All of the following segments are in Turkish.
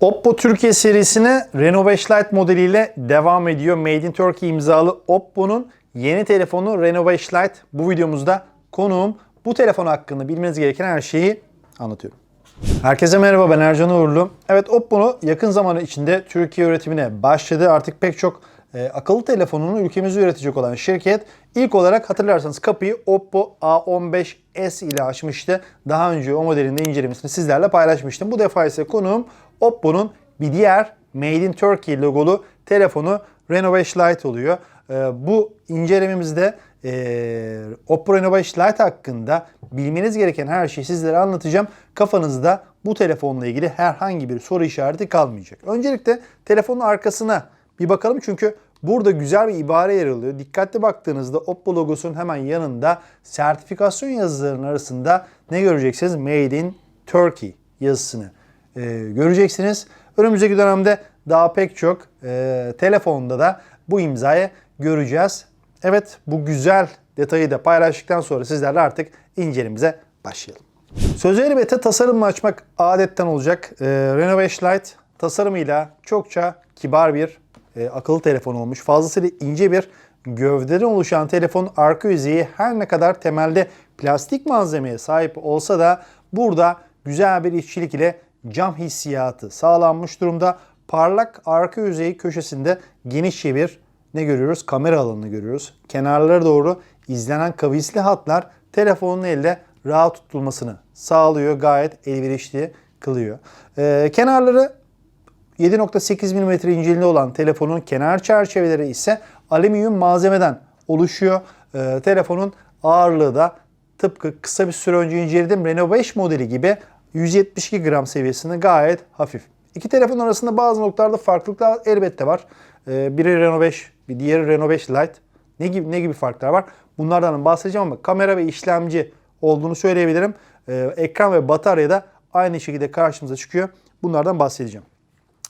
Oppo Türkiye serisine Reno 5 Lite modeliyle devam ediyor. Made in Turkey imzalı Oppo'nun yeni telefonu Reno 5 Lite. Bu videomuzda konuğum bu telefon hakkında bilmeniz gereken her şeyi anlatıyorum. Herkese merhaba ben Ercan Uğurlu. Evet Oppo yakın zaman içinde Türkiye üretimine başladı. Artık pek çok e, akıllı telefonunu ülkemizde üretecek olan şirket ilk olarak hatırlarsanız kapıyı Oppo A15s ile açmıştı. Daha önce o modelin de incelemesini sizlerle paylaşmıştım. Bu defa ise konuğum Oppo'nun bir diğer Made in Turkey logolu telefonu Reno 5 Lite oluyor. E, bu incelememizde e, Oppo Reno 5 Lite hakkında bilmeniz gereken her şeyi sizlere anlatacağım. Kafanızda bu telefonla ilgili herhangi bir soru işareti kalmayacak. Öncelikle telefonun arkasına bir bakalım çünkü burada güzel bir ibare yer alıyor. Dikkatli baktığınızda Oppo logosunun hemen yanında sertifikasyon yazılarının arasında ne göreceksiniz? Made in Turkey yazısını e, göreceksiniz. Önümüzdeki dönemde daha pek çok e, telefonda da bu imzayı göreceğiz. Evet bu güzel detayı da paylaştıktan sonra sizlerle artık incelememize başlayalım. Sözü elbette tasarımla açmak adetten olacak. Ee, Reno 5 Lite tasarımıyla çokça kibar bir e, akıllı telefon olmuş. Fazlasıyla ince bir gövdeden oluşan telefon arka yüzeyi her ne kadar temelde plastik malzemeye sahip olsa da burada güzel bir işçilik ile cam hissiyatı sağlanmış durumda. Parlak arka yüzeyi köşesinde genişçe bir ne görüyoruz? Kamera alanını görüyoruz. Kenarlara doğru izlenen kavisli hatlar telefonun elde rahat tutulmasını sağlıyor. Gayet elverişli kılıyor. Ee, kenarları 7.8 mm inceliğinde olan telefonun kenar çerçeveleri ise alüminyum malzemeden oluşuyor. Ee, telefonun ağırlığı da tıpkı kısa bir süre önce inceledim Reno 5 modeli gibi 172 gram seviyesinde gayet hafif. İki telefon arasında bazı noktalarda farklılıklar elbette var. Ee, biri Reno 5, bir diğeri Reno 5 Lite. Ne gibi ne gibi farklar var? Bunlardan bahsedeceğim ama kamera ve işlemci olduğunu söyleyebilirim. Ee, ekran ve batarya da aynı şekilde karşımıza çıkıyor. Bunlardan bahsedeceğim.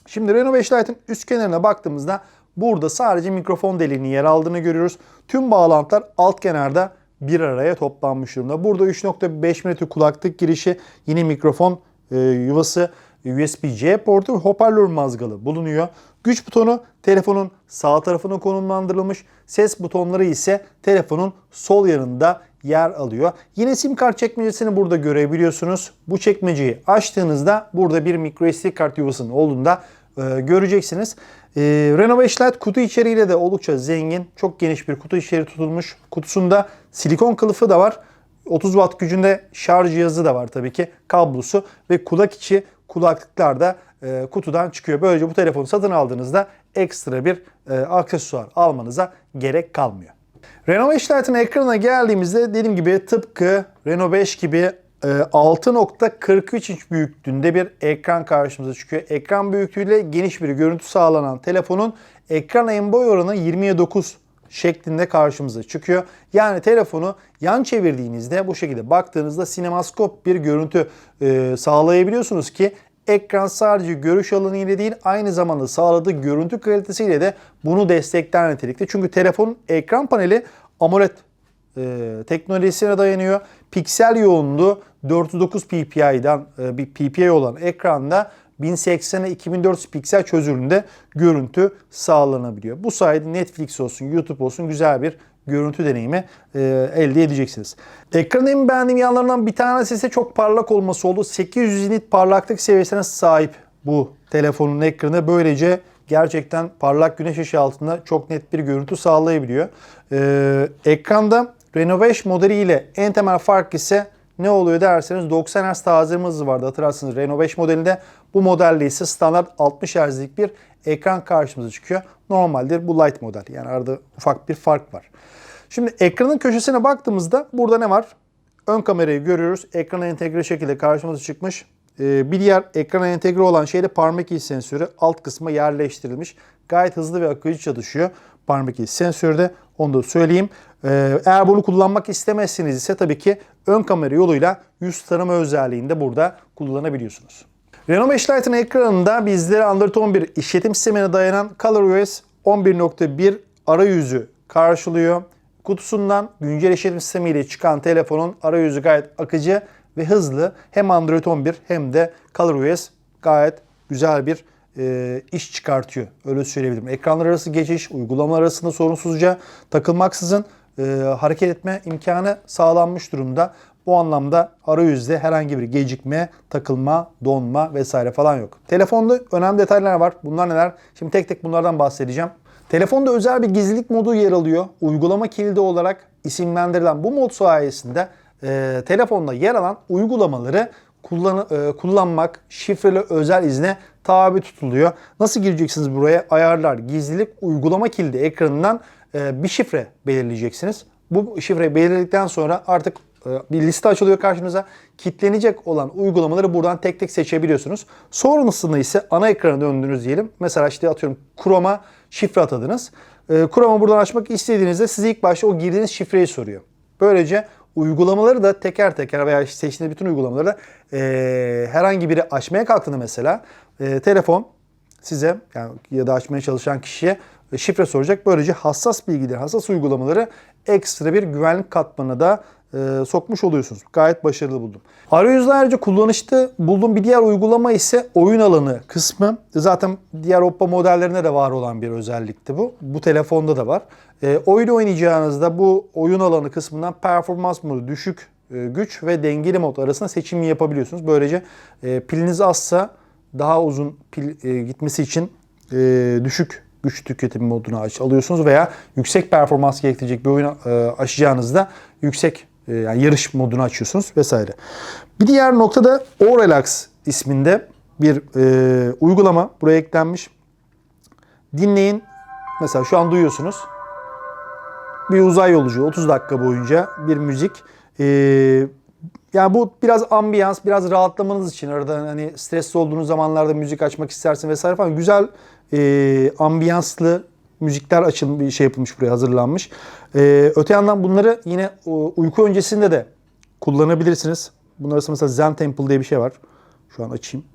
Şimdi Reno 5 Lite'ın üst kenarına baktığımızda burada sadece mikrofon deliğinin yer aldığını görüyoruz. Tüm bağlantılar alt kenarda bir araya toplanmış durumda. Burada 3.5 mm kulaklık girişi, yine mikrofon e, yuvası, USB-C portu hoparlör mazgalı bulunuyor. Güç butonu telefonun sağ tarafına konumlandırılmış. Ses butonları ise telefonun sol yanında yer alıyor. Yine sim kart çekmecesini burada görebiliyorsunuz. Bu çekmeceyi açtığınızda burada bir microSD kart yuvasının olduğunu da e, göreceksiniz. E, 5 Lite kutu içeriğiyle de oldukça zengin. Çok geniş bir kutu içeriği tutulmuş. Kutusunda silikon kılıfı da var. 30 watt gücünde şarj cihazı da var tabii ki. Kablosu ve kulak içi kulaklıklar da e, kutudan çıkıyor. Böylece bu telefonu satın aldığınızda ekstra bir e, aksesuar almanıza gerek kalmıyor. 5 Lite'ın ekranına geldiğimizde dediğim gibi tıpkı Reno 5 gibi e, 6.43 inç büyüklüğünde bir ekran karşımıza çıkıyor. Ekran büyüklüğüyle geniş bir görüntü sağlanan telefonun ekran en boy oranı 20'ye 9 şeklinde karşımıza çıkıyor. Yani telefonu yan çevirdiğinizde bu şekilde baktığınızda sinemaskop bir görüntü e, sağlayabiliyorsunuz ki ekran sadece görüş alanı ile değil aynı zamanda sağladığı görüntü kalitesiyle de bunu destekler nitelikte. Çünkü telefonun ekran paneli AMOLED e, teknolojisine dayanıyor. Piksel yoğunluğu 409 ppi'den e, bir ppi olan ekranda 1080'e 2400 piksel çözünürlüğünde görüntü sağlanabiliyor. Bu sayede Netflix olsun, YouTube olsun güzel bir görüntü deneyimi e, elde edeceksiniz. Ekranın en beğendiğim yanlarından bir tanesi ise çok parlak olması oldu. 800 nit parlaklık seviyesine sahip bu telefonun ekranı. Böylece gerçekten parlak güneş ışığı altında çok net bir görüntü sağlayabiliyor. E, ekranda Reno 5 modeliyle en temel fark ise ne oluyor derseniz 90 Hz tazeleme hızı vardı hatırlarsınız Reno 5 modelinde. Bu modelde ise standart 60 Hz'lik bir ekran karşımıza çıkıyor. Normaldir bu light model yani arada ufak bir fark var. Şimdi ekranın köşesine baktığımızda burada ne var? Ön kamerayı görüyoruz. Ekrana entegre şekilde karşımıza çıkmış. Ee, bir diğer ekrana entegre olan şey de parmak izi sensörü alt kısma yerleştirilmiş. Gayet hızlı ve akıcı çalışıyor parmak izi sensörü de onu da söyleyeyim. Ee, eğer bunu kullanmak istemezseniz ise tabii ki ön kamera yoluyla yüz tanıma özelliğini de burada kullanabiliyorsunuz. Reno 5 Lite'ın ekranında bizlere Android 11 işletim sistemine dayanan ColorOS 11.1 arayüzü karşılıyor. Kutusundan güncel işletim sistemiyle çıkan telefonun arayüzü gayet akıcı ve hızlı. Hem Android 11 hem de ColorOS gayet güzel bir e, iş çıkartıyor. Öyle söyleyebilirim. Ekranlar arası geçiş, uygulamalar arasında sorunsuzca takılmaksızın e, hareket etme imkanı sağlanmış durumda. Bu anlamda arayüzde herhangi bir gecikme, takılma, donma vesaire falan yok. Telefonda önemli detaylar var. Bunlar neler? Şimdi tek tek bunlardan bahsedeceğim. Telefonda özel bir gizlilik modu yer alıyor. Uygulama kilidi olarak isimlendirilen bu mod sayesinde e, telefonda yer alan uygulamaları kullan, e, kullanmak şifreli özel izne tabi tutuluyor. Nasıl gireceksiniz buraya? Ayarlar, gizlilik, uygulama kilidi ekranından e, bir şifre belirleyeceksiniz. Bu şifreyi belirledikten sonra artık bir liste açılıyor karşınıza. Kitlenecek olan uygulamaları buradan tek tek seçebiliyorsunuz. Sonrasında ise ana ekrana döndünüz diyelim. Mesela işte atıyorum Chrome'a şifre atadınız. E, Chrome'u buradan açmak istediğinizde size ilk başta o girdiğiniz şifreyi soruyor. Böylece uygulamaları da teker teker veya seçtiğiniz bütün uygulamaları da e, herhangi biri açmaya kalktığında mesela e, telefon size yani ya da açmaya çalışan kişiye şifre soracak. Böylece hassas bilgileri, hassas uygulamaları ekstra bir güvenlik katmanına da e, sokmuş oluyorsunuz. Gayet başarılı buldum. Arayüzde ayrıca kullanışlı bulduğum bir diğer uygulama ise oyun alanı kısmı. Zaten diğer Oppo modellerinde de var olan bir özellikti bu. Bu telefonda da var. E, oyun oynayacağınızda bu oyun alanı kısmından performans modu düşük e, güç ve dengeli mod arasında seçim yapabiliyorsunuz. Böylece e, piliniz azsa daha uzun pil e, gitmesi için e, düşük güç tüketimi modunu alıyorsunuz veya yüksek performans gerektirecek bir oyun e, açacağınızda yüksek yani yarış modunu açıyorsunuz vesaire. Bir diğer nokta da O Relax isminde bir e, uygulama buraya eklenmiş. Dinleyin. Mesela şu an duyuyorsunuz. Bir uzay yolculuğu 30 dakika boyunca bir müzik. E, yani bu biraz ambiyans, biraz rahatlamanız için arada hani stresli olduğunuz zamanlarda müzik açmak istersin vesaire falan güzel e, ambiyanslı müzikler açılmış, şey yapılmış buraya hazırlanmış. E, öte yandan bunları yine o, uyku öncesinde de kullanabilirsiniz. Bunlar arasında mesela Zen Temple diye bir şey var. Şu an açayım.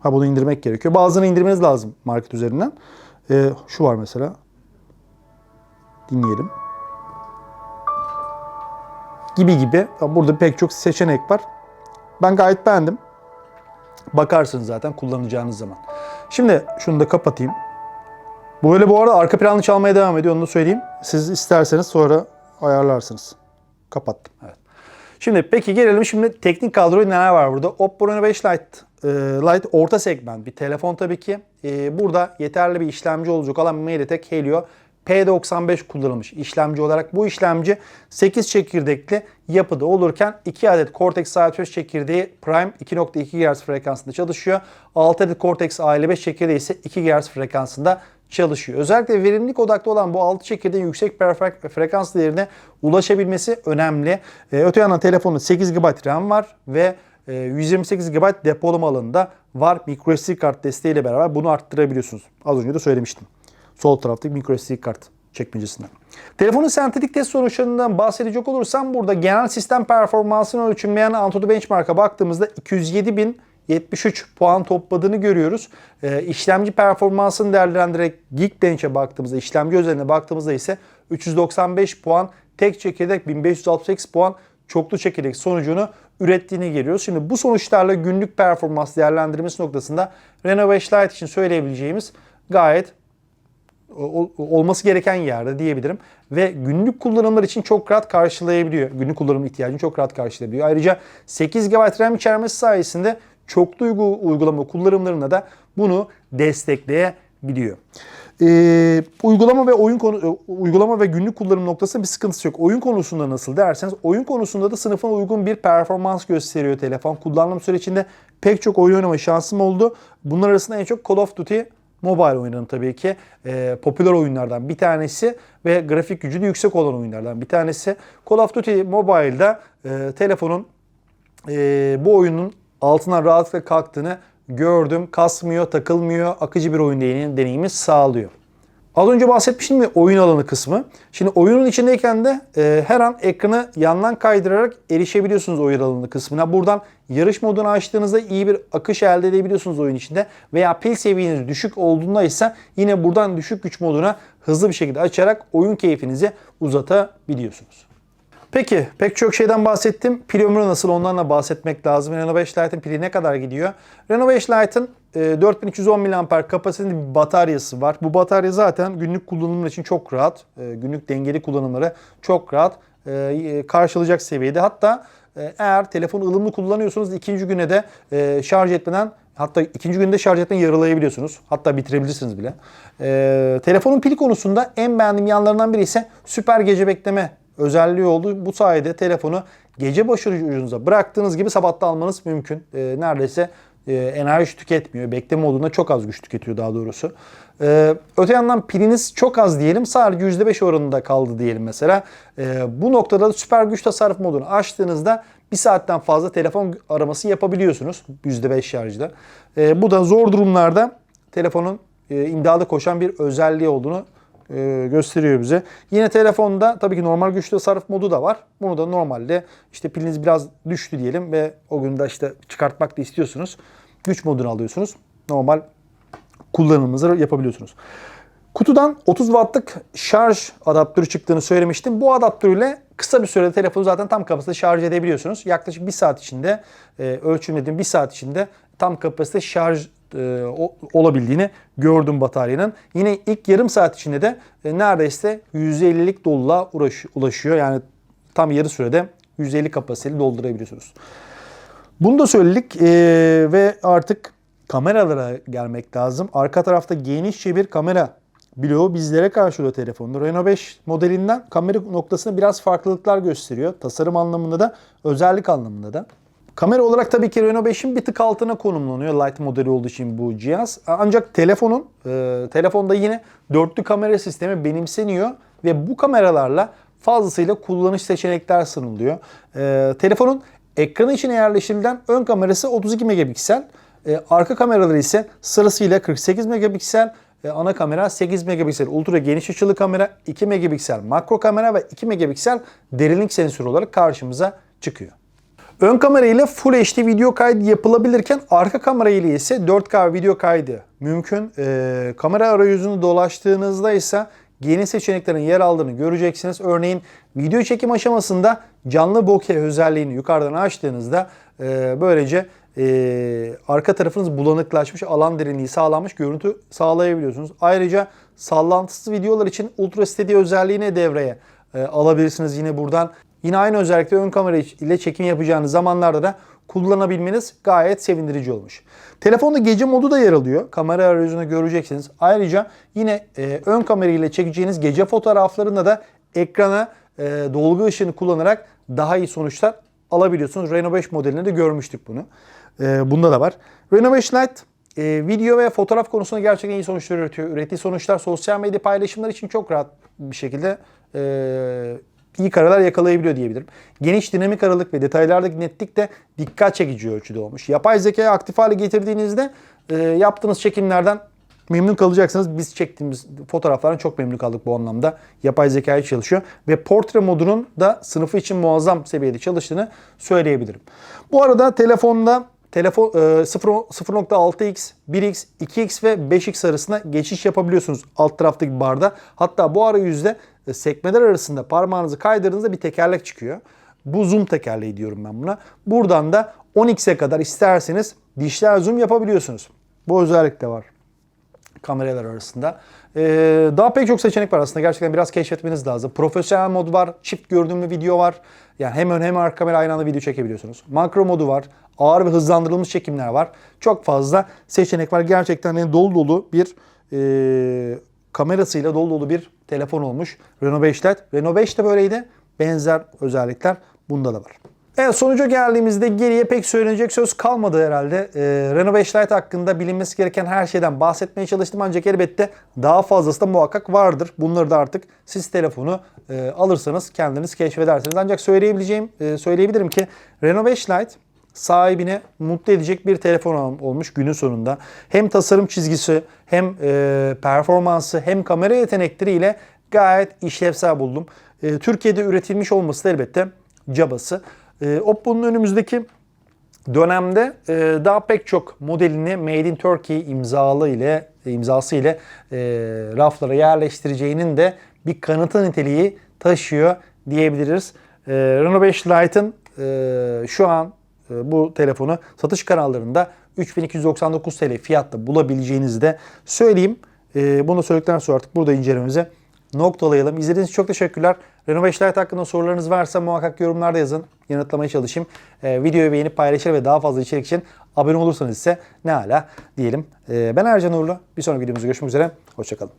Ha bunu indirmek gerekiyor. Bazılarını indirmeniz lazım market üzerinden. E, şu var mesela. Dinleyelim gibi gibi. Burada pek çok seçenek var. Ben gayet beğendim. Bakarsınız zaten kullanacağınız zaman. Şimdi şunu da kapatayım. Böyle bu arada arka planlı çalmaya devam ediyor onu da söyleyeyim. Siz isterseniz sonra ayarlarsınız. Kapattım. Evet. Şimdi peki gelelim şimdi teknik kadroyu neler var burada? Oppo Reno 5 Lite, e, Lite orta segment bir telefon tabii ki. E, burada yeterli bir işlemci olacak olan MediaTek Helio P95 kullanılmış işlemci olarak. Bu işlemci 8 çekirdekli yapıda olurken 2 adet Cortex A5 çekirdeği Prime 2.2 GHz frekansında çalışıyor. 6 adet Cortex A55 çekirdeği ise 2 GHz frekansında çalışıyor. Özellikle verimlilik odaklı olan bu 6 çekirdeğin yüksek frekans değerine ulaşabilmesi önemli. Ee, öte yandan telefonun 8 GB RAM var ve 128 e, GB depolama alanında var. MicroSD kart desteğiyle beraber bunu arttırabiliyorsunuz. Az önce de söylemiştim. Sol taraftaki microSD kart çekmecesinden. Telefonun sentetik test sonuçlarından bahsedecek olursam burada genel sistem performansını ölçümleyen Antutu Benchmark'a baktığımızda 207.073 puan topladığını görüyoruz. Ee, işlemci performansını değerlendirerek Geekbench'e baktığımızda, işlemci özeline baktığımızda ise 395 puan, tek çekirdek 1568 puan, çoklu çekirdek sonucunu ürettiğini görüyoruz. Şimdi bu sonuçlarla günlük performans değerlendirmesi noktasında Reno 5 Lite için söyleyebileceğimiz gayet olması gereken yerde diyebilirim. Ve günlük kullanımlar için çok rahat karşılayabiliyor. Günlük kullanım ihtiyacını çok rahat karşılayabiliyor. Ayrıca 8 GB RAM içermesi sayesinde çoklu uygulama kullanımlarında da bunu destekleyebiliyor. Ee, uygulama ve oyun konu uygulama ve günlük kullanım noktasında bir sıkıntısı yok. Oyun konusunda nasıl derseniz oyun konusunda da sınıfına uygun bir performans gösteriyor telefon. Kullanım sürecinde pek çok oyun oynama şansım oldu. Bunlar arasında en çok Call of Duty Mobile oyunların tabii ki e, popüler oyunlardan bir tanesi ve grafik gücü de yüksek olan oyunlardan bir tanesi. Call of Duty Mobile'da e, telefonun e, bu oyunun altına rahatlıkla kalktığını gördüm. Kasmıyor, takılmıyor, akıcı bir oyun deneyimi sağlıyor. Az önce bahsetmiştim ya oyun alanı kısmı. Şimdi oyunun içindeyken de e, her an ekranı yandan kaydırarak erişebiliyorsunuz oyun alanı kısmına. Buradan yarış modunu açtığınızda iyi bir akış elde edebiliyorsunuz oyun içinde. Veya pil seviyeniz düşük olduğunda ise yine buradan düşük güç moduna hızlı bir şekilde açarak oyun keyfinizi uzatabiliyorsunuz. Peki pek çok şeyden bahsettim. Pil ömrü nasıl ondan da bahsetmek lazım. Reno 5 Lite'ın pili ne kadar gidiyor? Reno 5 Lite'ın e, 4310 mAh kapasiteli bir bataryası var. Bu batarya zaten günlük kullanımlar için çok rahat. e, Günlük dengeli kullanımları çok rahat e, karşılayacak seviyede. Hatta e, eğer telefonu ılımlı kullanıyorsanız ikinci güne de e, şarj etmeden hatta ikinci günde şarj etmeden yarılayabiliyorsunuz. Hatta bitirebilirsiniz bile. E, telefonun pil konusunda en beğendiğim yanlarından biri ise süper gece bekleme özelliği oldu. Bu sayede telefonu gece başucunuza bıraktığınız gibi sabahta almanız mümkün. E, neredeyse e, enerji tüketmiyor. Bekleme olduğunda çok az güç tüketiyor daha doğrusu. E, öte yandan piliniz çok az diyelim. Sadece %5 oranında kaldı diyelim mesela. E, bu noktada da süper güç tasarruf modunu açtığınızda bir saatten fazla telefon araması yapabiliyorsunuz %5 şarjda. E, bu da zor durumlarda telefonun e, imdada koşan bir özelliği olduğunu e, gösteriyor bize. Yine telefonda tabii ki normal güç tasarruf modu da var. Bunu da normalde işte piliniz biraz düştü diyelim ve o gün de işte çıkartmak da istiyorsunuz. Güç modunu alıyorsunuz. Normal kullanımınızı yapabiliyorsunuz. Kutudan 30 wattlık şarj adaptörü çıktığını söylemiştim. Bu adaptörle kısa bir sürede telefonu zaten tam kapasite şarj edebiliyorsunuz. Yaklaşık bir saat içinde e, ölçümlediğim bir saat içinde tam kapasite şarj e, olabildiğini gördüm bataryanın. Yine ilk yarım saat içinde de e, neredeyse %50'lik doluluğa ulaşıyor. Yani tam yarı sürede %50 kapasiteli doldurabiliyorsunuz. Bunu da söyledik eee, ve artık kameralara gelmek lazım. Arka tarafta genişçe bir kamera bloğu bizlere karşılıyor telefonda. Reno 5 modelinden kamera noktasında biraz farklılıklar gösteriyor. Tasarım anlamında da özellik anlamında da. Kamera olarak tabii ki Reno 5'in bir tık altına konumlanıyor. Light modeli olduğu için bu cihaz. Ancak telefonun, e, telefonda yine dörtlü kamera sistemi benimseniyor ve bu kameralarla fazlasıyla kullanış seçenekler sunuluyor. E, telefonun ekranı içine yerleştirilen ön kamerası 32 megapiksel. E, arka kameraları ise sırasıyla 48 megapiksel, e, ana kamera 8 megapiksel ultra geniş açılı kamera, 2 megapiksel makro kamera ve 2 megapiksel derinlik sensörü olarak karşımıza çıkıyor. Ön kamera ile Full HD video kaydı yapılabilirken arka kamera ile ise 4K video kaydı mümkün. Ee, kamera arayüzünü dolaştığınızda ise yeni seçeneklerin yer aldığını göreceksiniz. Örneğin video çekim aşamasında canlı bokeh özelliğini yukarıdan açtığınızda e, böylece e, arka tarafınız bulanıklaşmış, alan derinliği sağlanmış görüntü sağlayabiliyorsunuz. Ayrıca sallantısız videolar için Ultra Steady özelliğini devreye e, alabilirsiniz yine buradan. Yine aynı özellikle ön kamera ile çekim yapacağınız zamanlarda da kullanabilmeniz gayet sevindirici olmuş. Telefonda gece modu da yer alıyor. Kamera arayüzünü göreceksiniz. Ayrıca yine e, ön kamera ile çekeceğiniz gece fotoğraflarında da ekrana e, dolgu ışığını kullanarak daha iyi sonuçlar alabiliyorsunuz. Reno 5 modelinde de görmüştük bunu. E, bunda da var. Reno 5 Lite e, video ve fotoğraf konusunda gerçekten iyi sonuçlar üretiyor. Ürettiği sonuçlar sosyal medya paylaşımları için çok rahat bir şekilde e, iyi kareler yakalayabiliyor diyebilirim. Geniş dinamik aralık ve detaylardaki netlik de dikkat çekici ölçüde olmuş. Yapay zekayı aktif hale getirdiğinizde e, yaptığınız çekimlerden memnun kalacaksınız. Biz çektiğimiz fotoğraflardan çok memnun kaldık bu anlamda. Yapay zekayı çalışıyor ve portre modunun da sınıfı için muazzam seviyede çalıştığını söyleyebilirim. Bu arada telefonda telefon e, 0 0.6x, 1x, 2x ve 5x arasında geçiş yapabiliyorsunuz alt taraftaki barda. Hatta bu arayüzde sekmeler arasında parmağınızı kaydırdığınızda bir tekerlek çıkıyor. Bu zoom tekerleği diyorum ben buna. Buradan da 10x'e kadar isterseniz dijital zoom yapabiliyorsunuz. Bu özellik de var kameralar arasında. Ee, daha pek çok seçenek var aslında. Gerçekten biraz keşfetmeniz lazım. Profesyonel mod var, çift görünümlü video var. Yani hem ön hem arka kamera aynı anda video çekebiliyorsunuz. Makro modu var, ağır ve hızlandırılmış çekimler var. Çok fazla seçenek var. Gerçekten yani dolu dolu bir e, kamerasıyla dolu dolu bir telefon olmuş. Renault 5 Lite. Renault 5 de böyleydi. Benzer özellikler bunda da var. Evet sonuca geldiğimizde geriye pek söylenecek söz kalmadı herhalde. Ee, Renault 5 Lite hakkında bilinmesi gereken her şeyden bahsetmeye çalıştım ancak elbette daha fazlası da muhakkak vardır. Bunları da artık siz telefonu e, alırsanız kendiniz keşfedersiniz. Ancak söyleyebileceğim, e, söyleyebilirim ki Renault 5 Lite sahibine mutlu edecek bir telefon ol- olmuş günün sonunda. Hem tasarım çizgisi hem e, performansı hem kamera yetenekleriyle gayet işlevsel buldum. E, Türkiye'de üretilmiş olması da elbette cabası. E, Oppo'nun önümüzdeki dönemde e, daha pek çok modelini Made in Turkey imzalı ile imzası ile e, raflara yerleştireceğinin de bir kanıtı niteliği taşıyor diyebiliriz. E, Renault 5 Lite'ın e, şu an bu telefonu satış kanallarında 3299 TL fiyatta bulabileceğinizi de söyleyeyim. E, bunu da söyledikten sonra artık burada incelememizi noktalayalım. İzlediğiniz için çok teşekkürler. 5 Lite hakkında sorularınız varsa muhakkak yorumlarda yazın. Yanıtlamaya çalışayım. E, videoyu beğenip paylaşır ve daha fazla içerik için abone olursanız ise ne ala diyelim. E, ben Ercan Uğurlu. Bir sonraki videomuzda görüşmek üzere. Hoşçakalın.